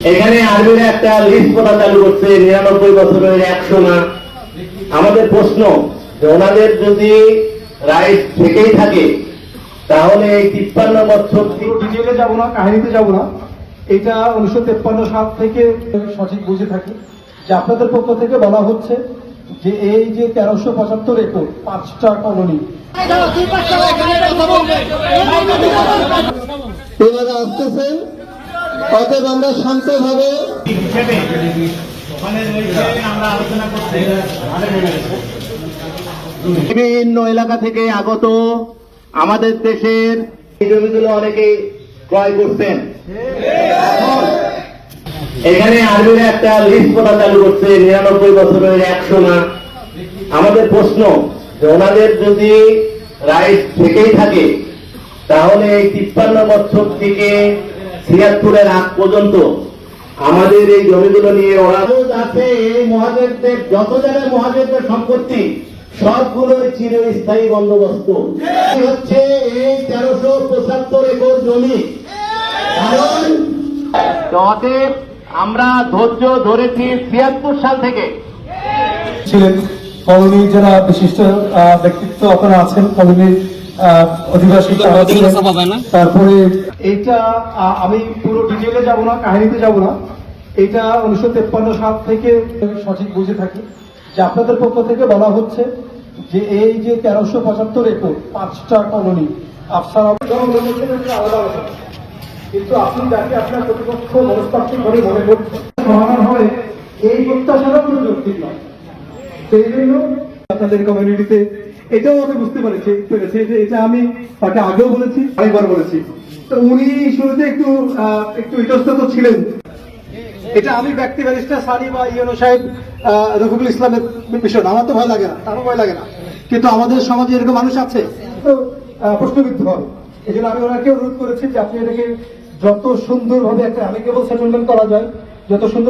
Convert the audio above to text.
এখানে আর্মিরা একটা লিস্ট করা চালু করছে নিরানব্বই বছরের একশো না আমাদের প্রশ্ন যে ওনাদের যদি রাইট থেকেই থাকে তাহলে এই তিপ্পান্ন বছর ডিটেলে যাব না কাহিনীতে যাব না। এটা উনিশশো তেপ্পান্ন সাল থেকে সঠিক বুঝে থাকি। যে আপনাদের পক্ষ থেকে বলা হচ্ছে যে এই যে তেরোশো পঁচাত্তর একর পাঁচটা কলোনি। এনারা আসতেছেন অতএব আমরা শান্তভাবে বিভিন্ন এলাকা থেকে আগত আমাদের দেশের জমিগুলো অনেকে ক্রয় করছেন। এখানে আর্মিরা একটা লিস্ট করা চালু করছে নিরানব্বই বছরের একশো না আমাদের প্রশ্ন যে ওনাদের যদি রাইট থেকেই থাকে তাহলে এই তিপ্পান্ন বছর থেকে ছিয়াত্তরের আগ পর্যন্ত আমাদের এই জমিগুলো নিয়ে ওরা আছে এই মহাদেবদের যত জায়গায় মহাদেবদের সম্পত্তি সবগুলোর চিরস্থায়ী বন্দোবস্ত। হচ্ছে এই তেরোশো পঁচাত্তর একর জমি। কারণ অতএব আমরা ধৈর্য ধরেছি ছিয়াত্তর সাল থেকে। ছিলেন। কলোনির যারা বিশিষ্ট আহ, ব্যক্তিত্ব আপনারা আছেন। কলোনির অধিবাসী তারপরে এটা আমি পুরো ডিটেলে যাব না কাহিনীতে যাব না। এটা উনিশশো তেপ্পান্ন সাল থেকে সঠিক বুঝে থাকি। যে আপনাদের পক্ষ থেকে বলা হচ্ছে যে এই যে তেরোশো পঁচাত্তর একর পাঁচটা কলোনি আফসার আলাদা কিন্তু আপনি যাকে আপনার প্রতিপক্ষ মনস্তাত্ত্বিক ভাবে মনে করছেন সমাধান হবে এই প্রত্যাশারও কোনো যৌক্তিক নয়। সেই জন্য আপনাদের কমিউনিটিতে এটাও আমি বুঝতে পেরেছি পেরেছি যে এটা আমি তাকে আগেও বলেছি, আরেকবার বলেছি। তো উনি শুরুতে একটু একটু ইতস্তত ছিলেন। এটা আমি ব্যক্তি ব্যারিস্টার সানি বা ইয়নো সাহেব রফিকুল ইসলামের বিষয় আমার তো ভয় লাগে না, তারও ভয় লাগে না। কিন্তু আমাদের সমাজে এরকম মানুষ আছে। তো প্রশ্নবিদ্ধ হবে এই জন্য আমি ওনাকে অনুরোধ করেছি যে আপনি এটাকে যত সুন্দরভাবে একটা আমি কেবল সেটেলমেন্ট করা যায়, যত সুন্দর